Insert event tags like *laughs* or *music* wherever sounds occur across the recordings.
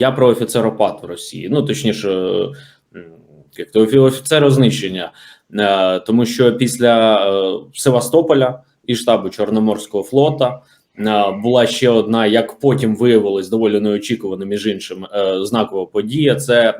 Я про офіцеропад в Росії. Ну точніше, як то офі- офіцерознищення, Е, тому що після е, Севастополя і штабу Чорноморського флота е, була ще одна, як потім виявилось, доволі неочікувано, між іншим, е, знакова подія. Це е,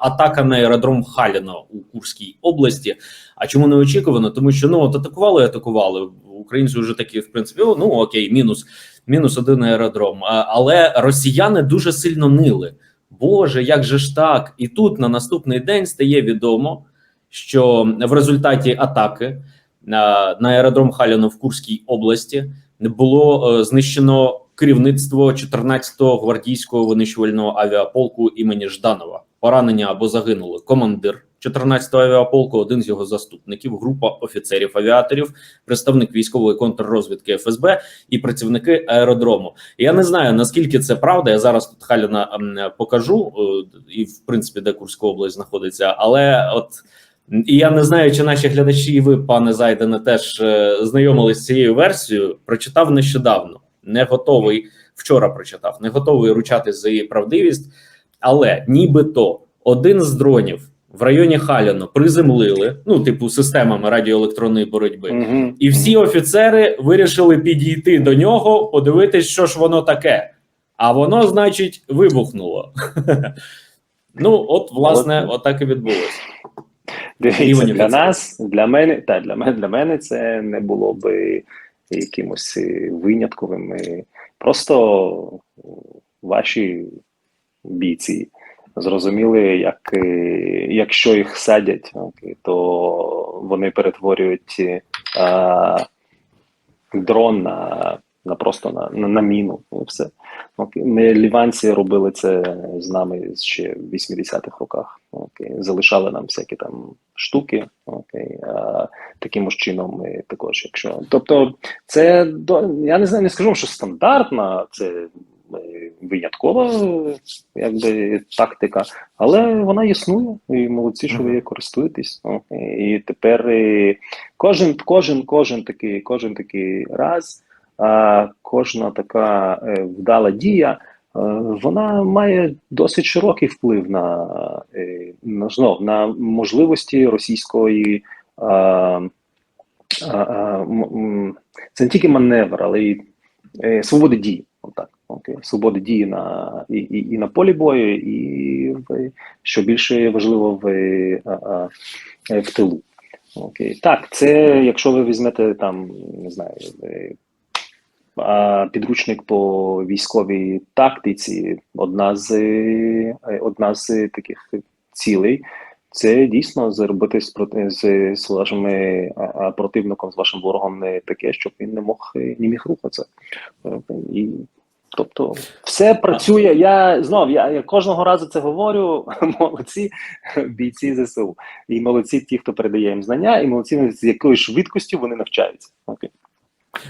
атака на аеродром Халіно у Курській області. А чому неочікувано? Тому що ну от атакували, атакували українці. Вже такі, в принципі, о, ну окей, мінус, мінус один аеродром. Але росіяни дуже сильно нили. Боже, як же ж так? І тут на наступний день стає відомо, що в результаті атаки на, аеродром Халіно в Курській області було е, знищено керівництво 14-го гвардійського винищувального авіаполку імені Жданова. Поранення або загинули командир 14-го авіаполку, один з його заступників, група офіцерів-авіаторів, представник військової контррозвідки ФСБ і працівники аеродрому. Я не знаю наскільки це правда. Я зараз тут Халіна покажу, е, і в принципі, де Курська область знаходиться, але от. І я не знаю, чи наші глядачі, і ви, пане Зайдене, теж е, знайомились з цією версією. Прочитав нещодавно, не готовий вчора. Прочитав, не готовий ручатись за її правдивість, але нібито один з дронів в районі Халіно приземлили, ну типу системами радіоелектронної боротьби, Угу. і всі офіцери вирішили підійти до нього, подивитись, що ж воно таке. А воно, значить, вибухнуло. *laughs* Ну, от, власне, отак і відбулося. Дивіться, для нас, для мене, та для мене, для мене це не було би якимось е, винятковим. Просто ваші бійці зрозуміли, як е, якщо їх садять, то вони перетворюють е, дрон на, на просто на, на, на міну. І все. Ми ліванці робили це з нами ще в 80-х роках. Окей. Залишали нам всякі там штуки. Окей. А, таким ж чином ми також, якщо. Тобто, це до я не знаю, не скажу, що стандартна, це виняткова якби тактика, але вона існує, і молодці, що ви її користуєтесь. Окей. І тепер е, кожен, кожен, кожен такий, кожен такий раз а кожна така е, вдала дія, е, вона має досить широкий вплив на, е, на знов на можливості російської. А, а, а, це не тільки маневр, але й е, свободи дії. Отак. Свободи дії на і, і, і на полі бою, і що більше важливо в, в тилу. Окей. Так, це якщо ви візьмете там, не знаю, підручник по військовій тактиці, одна з одна з таких цілей. Це дійсно зробити з з, з а, противником, з вашим ворогом не таке, щоб він не мог не міг рухатися. Е, І тобто все працює. Я знов я, я кожного разу це говорю. *laughs* Молодці бійці ЗСУ. І молодці ті, хто передає їм знання, і молодці з якою швидкістю вони навчаються. Окей.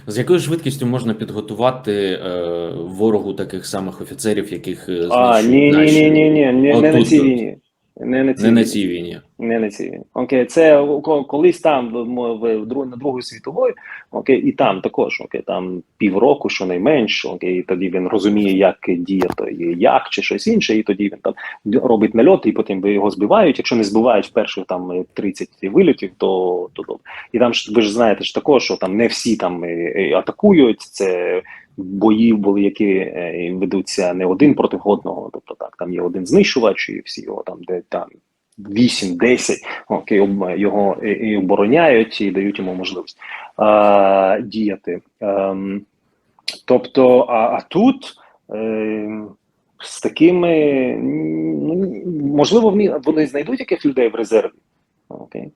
З якою швидкістю можна підготувати е, ворогу таких самих офіцерів, яких е, А, наші... ні, ні, ні, ні, ні, не на цій війні. Не на цій Не на цій війні. Не на цій війні. Окей, це колись там в, на Другої світової, окей, і там також, окей, там півроку, щонайменше, окей, і тоді він розуміє, як діяти, як чи щось інше, і тоді він там робить нальот, і потім його збивають. Якщо не збивають в перших там 30 вильотів, то, то добре. І там ж ви ж знаєте ж також, що там не всі там е, е, атакують. Це бої були, які е, ведуться не один проти одного. Тобто так, там є один знищувач, і всі його там, де там 8-10, окей, його і, обороняють і дають йому можливість а, діяти. Ем, тобто, а, а тут. Е, з такими, ну, можливо, вони, вони знайдуть яких людей в резерві. Окей.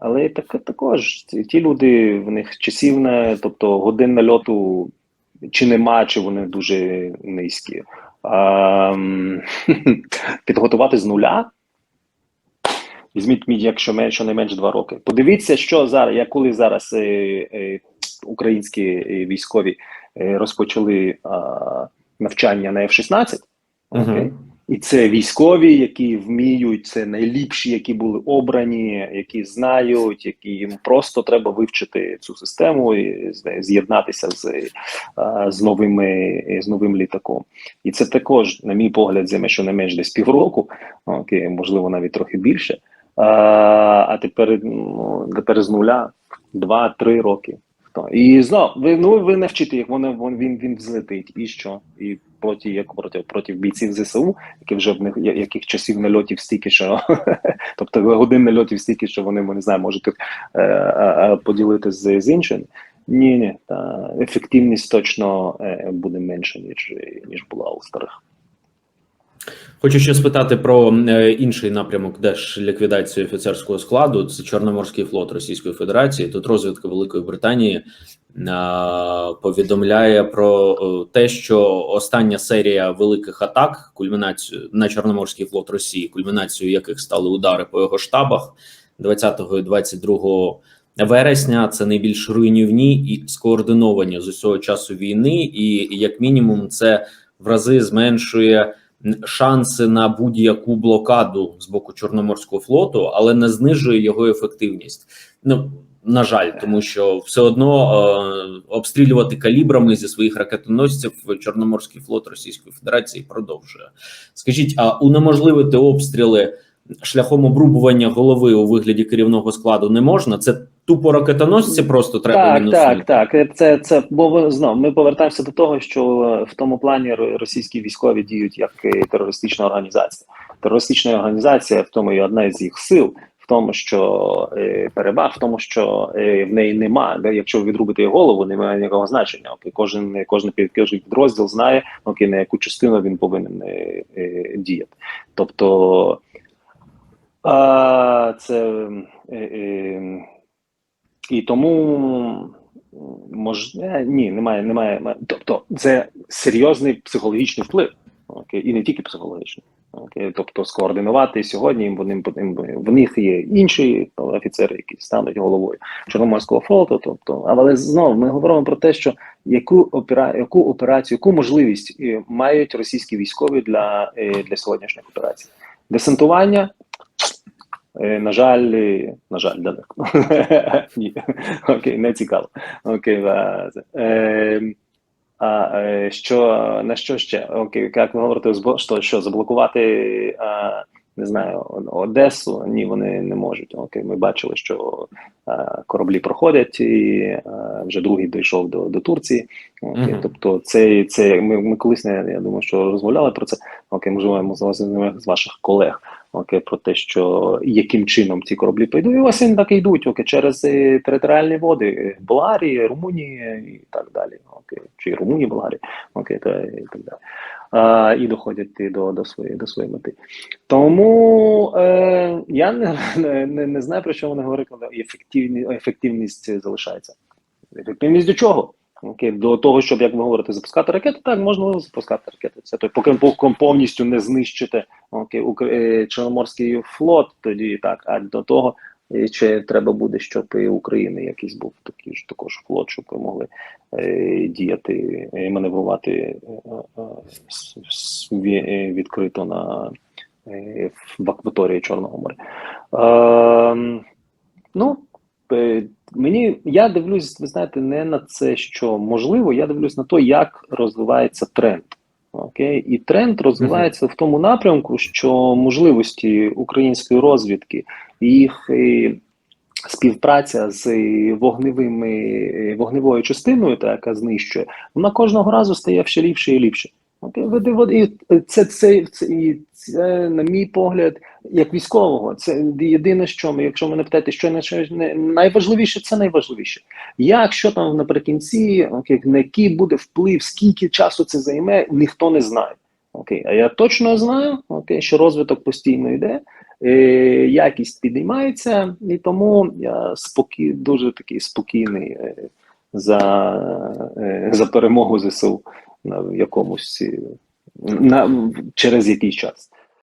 Але так, також ті люди, в них часів тобто годин нальоту чи нема, чи вони дуже низькі. А, *laughs* підготувати з нуля. Візьміть мій, якщо менше, щонайменше два роки. Подивіться, що зараз, як коли зараз е, е, українські е, військові е, розпочали е, навчання на F-16, окей, Мгм. І це військові, які вміють, це найліпші, які були обрані, які знають, які їм просто треба вивчити цю систему і з'єднатися з, е, з новими з новим літаком. І це також, на мій погляд, займе щонайменш десь півроку, окей, можливо, навіть трохи більше. А, тепер, ну, тепер з нуля два-три роки. І знов, ви ну ви не вчите їх, вони він, він взлетить. І що? І проти як проти проти бійців ЗСУ, які вже в них яких часів нальотів стільки, що *laughs* тобто годин нальотів стільки, що вони не знаю, можуть е, е, е, поділити з, з іншими. Ні, ні, та ефективність точно е, буде менша, ніж ніж була у старих. Хочу ще спитати про е, інший напрямок держліквідації офіцерського складу. Це Чорноморський флот Російської Федерації. Тут розвідка Великої Британії е, повідомляє про е, те, що остання серія великих атак, кульмінацію на Чорноморський флот Росії, кульмінацією яких стали удари по його штабах 20 і 22 вересня. Це найбільш руйнівні і скоординовані з усього часу війни, і як мінімум, це в рази зменшує шанси на будь-яку блокаду з боку Чорноморського флоту, але не знижує його ефективність. Ну на жаль, тому що все одно е, обстрілювати калібрами зі своїх ракетоносців Чорноморський флот Російської Федерації продовжує. Скажіть, а унеможливити обстріли шляхом обрубування голови у вигляді керівного складу не можна? Це тупо ракетоносці просто треба так, мінусувати? так, так. Це це бо ви- знов ми повертаємося до того, що е, в тому плані російські військові діють як е, терористична організація. Терористична організація в тому і одна з їх сил. В тому, що е, переваг, в тому, що е, в неї нема, де якщо відрубити її голову, немає ніякого значення. Окей, кожен кожен підрозділ знає, окей, на яку частину він повинен е, е, діяти. Тобто а, це е, е, і тому мож... е, ні, немає, немає. Тобто, це серйозний психологічний вплив. І не тільки психологічний. Тобто скоординувати сьогодні вони в них є інші офіцери, які стануть головою Чорноморського флоту. Тобто, але знову ми говоримо про те, що яку опера... яку операцію, яку можливість е, мають російські військові для, е, для сьогоднішніх операцій? Десантування На жаль, е, на жаль, далеко. *laughs* Ні. Окей, не цікаво. Окей, а, е, а е, що на що ще? Окей, як ви говорите, що, що заблокувати а, не знаю, Одесу? Ні, вони не можуть. Окей, ми бачили, що а, кораблі проходять, і а, вже другий дійшов до, до Турції. Окей, Мгм. тобто, це, це ми, ми колись не я думаю, що розмовляли про це. Окей, можливо, з з ваших колег. Окей, про те, що яким чином ці кораблі підуть, і вони так і йдуть, окей, через е, територіальні води Болгарії, Румунії і так далі. Окей, чи Румунії, Болгарії, окей, та і так далі. А, і доходять до, до своєї до своєї мети. Тому е, я не, не, не знаю про що вони говорять, але ефективні, ефективність залишається. Ефективність до чого? Окей, до того, щоб як ви говорите, запускати ракети, так можна запускати ракети. Це той, поки повністю не знищите окей, Укра- е, Чорноморський флот, тоді так. А до того е, ще треба буде, щоб і України якийсь був такий ж також флот, щоб ви могли е, діяти, е, маневрувати е, е, е, відкрито на е, в акваторії Чорного моря. Е, ну, е, мені я дивлюсь, ви знаєте, не на це, що можливо, я дивлюсь на те, як розвивається тренд. Окей, і тренд розвивається в тому напрямку, що можливості української розвідки їх е, співпраця з вогневими е, вогневою частиною, та яка знищує, вона кожного разу стає все ліпше і ліпше. Ви і це, це, це, і це, на мій погляд, як військового, це єдине, що ми, якщо мене питаєте, що не найважливіше, це найважливіше. Як що там наприкінці, окей, на який буде вплив, скільки часу це займе, ніхто не знає. Окей, а я точно знаю, окей, що розвиток постійно йде, е, якість підіймається, і тому я спокій, дуже такий спокійний е, за, е, за перемогу ЗСУ на якомусь е, на через якийсь час.